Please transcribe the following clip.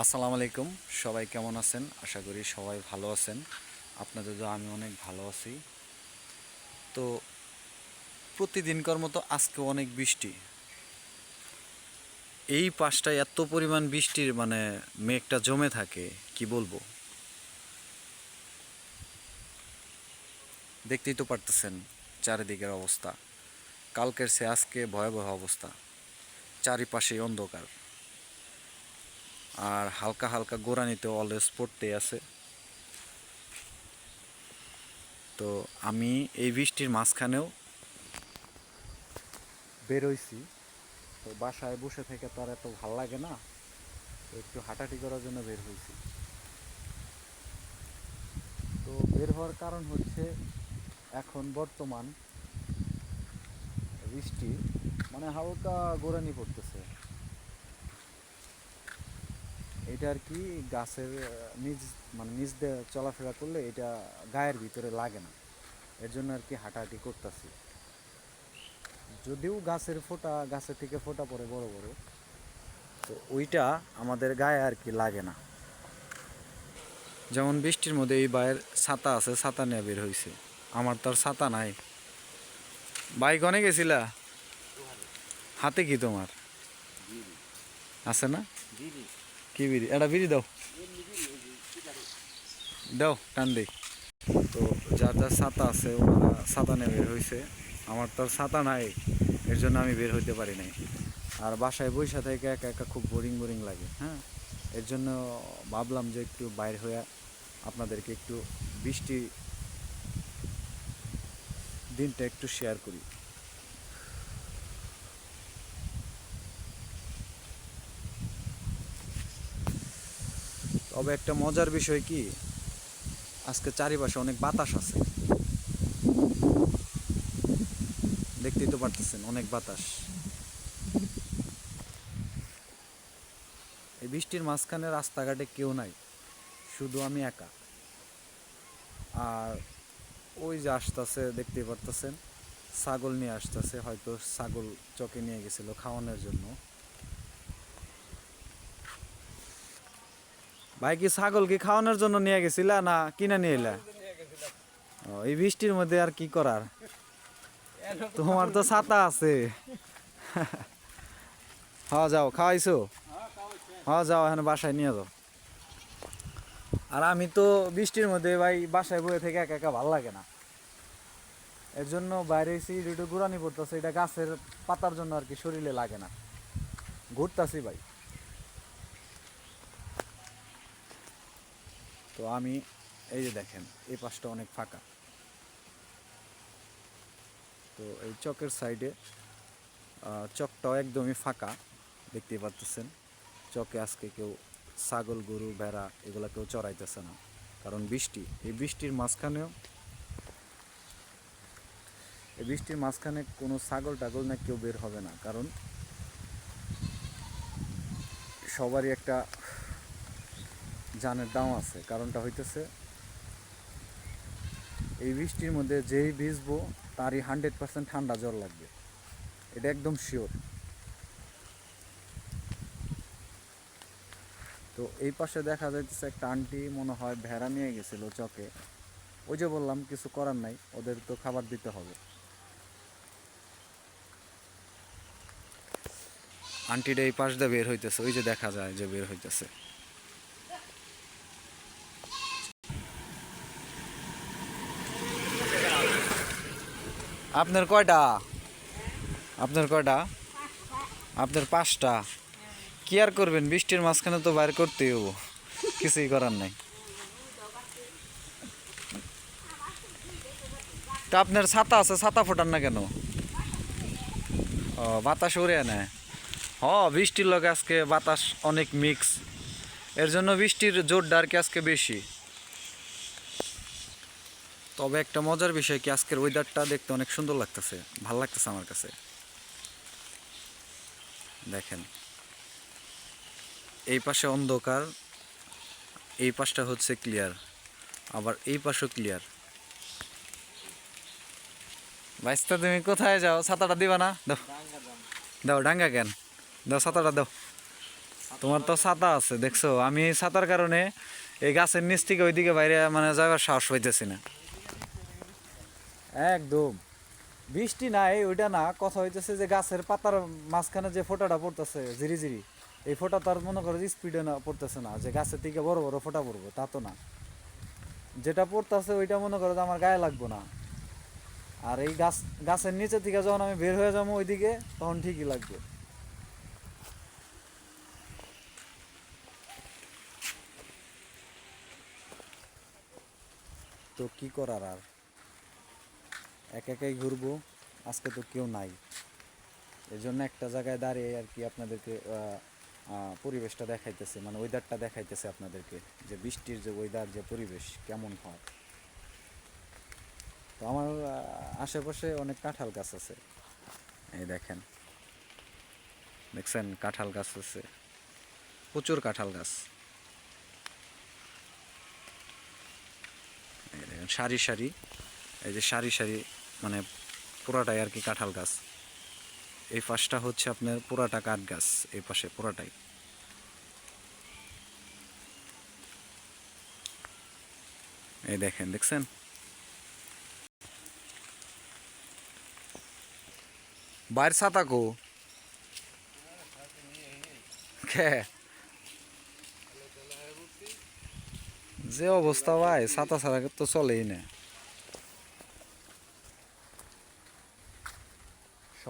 আসসালামু আলাইকুম। সবাই কেমন আছেন? আশা করি সবাই ভালো আছেন। আপনাদের তো আমি অনেক ভালো আছি। তো প্রতিদিনকার মতো আজকে অনেক বৃষ্টি। এই পাশটায় এত পরিমাণ বৃষ্টির মানে মেঘটা জমে থাকে, কি বলব? দেখতেই তো পারতেছেন চারিদিকের অবস্থা। কালকের সে আজকে ভয়াবহ অবস্থা। চারিপাশে অন্ধকার। আর হালকা হালকা গোড়ানিতে অলওয়েজ পড়তে আছে। তো আমি এই বৃষ্টির মাঝখানেও বেরোইছি। তো বাসায় বসে থেকে তো আর এত ভালো লাগে না, একটু হাঁটাহাঁটি করার জন্য বের হয়েছি তো বের হওয়ার কারণ হচ্ছে এখন বর্তমান বৃষ্টি মানে হালকা গোড়ানি পড়তেছে। এটা আর কি গাছের নিজ মানে নিচ দিয়ে চলাফেরা করলে এটা গায়ের ভিতরে লাগে না। এর জন্য আর কি হাঁটাহাঁটি করতেছি। যদিও গাছের ফোঁটা গাছের থেকে ফোঁটা পড়ে বড় বড় তো ওইটা আমাদের গায়ে আর কি লাগে না। যেমন বৃষ্টির মধ্যে এই বাইরের ছাতা আছে ছাতা নিয়ে বের হয়েছে আমার তো আর ছাতা নাই। বাইক অনেক গেছিলা? হাতে কি তোমার? আছে না? কি বিড়ি? এটা বিড়ি দাও। দাও, টান তো যার যার ছাতা আছে, ওনারা ছাতা নিয়ে বের হয়েছে আমার তো ছাতা নাই, এর জন্য আমি বের হইতে পারি নাই। আর বাসায় বৈশা থেকে একা একা খুব বোরিং বোরিং লাগে হ্যাঁ? এর জন্য ভাবলাম যে একটু বাইর হয়ে আপনাদেরকে একটু বৃষ্টি দিনটা একটু শেয়ার করি। তবে একটা মজার বিষয় কি? আজকে চারিপাশে অনেক বাতাস আছে। দেখতেই তো পারতেছেন, অনেক বাতাস। এই বৃষ্টির মাঝখানে রাস্তাঘাটে কেউ নাই, শুধু আমি একা। আর ওই যে আসতেছে, দেখতেই পারতেছেন, ছাগল নিয়ে আসতেছে, হয়তো ছাগল চকে নিয়ে গেছিল খাওয়ানোর জন্য। ভাই কি ছাগল কি খাওয়ানোর জন্য নিয়ে গেছিলা না কিনে নিয়ে এলা? ও, এই বৃষ্টির মধ্যে আর কি করার? তোমার তো ছাতা আছে। হ্যাঁ যাও খাওয়াইছো? হ্যাঁ যাও এখানে বাসায় নিয়ে যাও। আর আমি তো বৃষ্টির মধ্যে ভাই বাসায় বয়ে থেকে একা একা ভালো লাগে না। এর জন্য বাইরে এসে একটু ঘুরানি পড়তেছে এটা গাছের পাতার জন্য আর কি শরীরে লাগে না। ঘুরতাছি ভাই। তো আমি এই যে দেখেন, এই পাশটা অনেক ফাঁকা। তো এই চকের সাইডে চকটাও একদমই ফাঁকা দেখতে পাচ্ছেন চকে আজকে কেউ ছাগল, গরু, ভেড়া এগুলা কেউ চড়াইতেছে না। কারণ বৃষ্টি, এই বৃষ্টির মাঝখানেও, এই বৃষ্টির মাঝখানে কোনো ছাগল টাগল না, কেউ বের হবে না। কারণ সবারই একটা জানের দাম আছে। কারণটা হইতেছে, এই বৃষ্টির মধ্যে যেই ভিজবো, তারই হান্ড্রেড পার্সেন্ট ঠান্ডা জ্বর লাগবে। এটা একদম শিওর তো এই পাশে দেখা যাইতেছে একটা আন্টি মনে হয় ভেড়া নিয়ে গেছিল চকে। ওই যে বললাম, কিছু করার নাই, ওদের তো খাবার দিতে হবে। আন্টিটা এই পাশ দিয়ে বের হইতেছে, ওই যে দেখা যায় যে বের হইতেছে। আপনার কয়টা? আপনার কয়টা? আপনার পাঁচটা। কি আর করবেন? বৃষ্টির মাঝখানে তো বাইর করতেই হব। কিছুই করার নাই। তা আপনার ছাতা আছে, ছাতা ফোটান না কেন? ও, বাতাস উড়ে নেয় হ, বৃষ্টির লগে আজকে বাতাস অনেক মিক্স এর জন্য বৃষ্টির জোরটা আর কি আজকে বেশি। তবে একটা মজার বিষয় কি, আজকের ওয়েদারটা দেখতে অনেক সুন্দর লাগতেছে, ভালো লাগতেছে আমার কাছে। দেখেন, এই পাশে অন্ধকার, এই পাশটা হচ্ছে ক্লিয়ার আবার এই পাশও ক্লিয়ার বাইসটা তুমি কোথায় যাও? ছাতাটা দিবা না? দাও। দাও, ডাঙ্গা কেন? দাও, ছাতাটা দাও। তোমার তো ছাতা আছে, দেখছ? আমি ছাতার কারণে এই গাছের নিচ থেকে ওইদিকে বাইরে মানে যাওয়ার সাহস পাইতেছি না। একদম। বৃষ্টি নাই, ওইটা না, কথা হইতেছে যে গাছের পাতার মাঝখানে যে ফোঁটাটা পড়তেছে জিরি জিরি এই ফোঁটা তার মনে করো স্পিডে না, পড়তেছে না, যে গাছের থেকে বড় বড় ফোঁটা পড়ব, তা তো না। যেটা পড়তেছে ওইটা মনে করো যে আমার গায়ে লাগবো না। আর এই গাছ, গাছের নিচে থেকে যখন আমি বের হয়ে যাব ওইদিকে, তখন ঠিকই লাগবে। তো কি করার আর? এক একাই ঘুরবো, আজকে তো কেউ নাই। এর জন্য একটা জায়গায় দাঁড়িয়ে আর কি আপনাদেরকে পরিবেশটা দেখাইতেছে মানে ওয়েদারটা দেখাইতেছে আপনাদেরকে, যে বৃষ্টির যে ওয়েদার যে পরিবেশ কেমন হয়। তো আমার আশেপাশে অনেক কাঁঠাল গাছ আছে। এই দেখেন। দেখছেন কাঁঠাল গাছ আছে। প্রচুর কাঁঠাল গাছ। সারি সারি। এই যে সারি সারি মানে পুরাটাই আর কি কাঁঠাল গাছ। এই পাশটা হচ্ছে আপনার পুরাটা কাঠ গাছ, এই পাশে পুরাটাই। এই দেখেন, দেখছেন? বাইর ছাতা কো। যে অবস্থা ভাই, ছাতা ছাড়া তো চলেই না।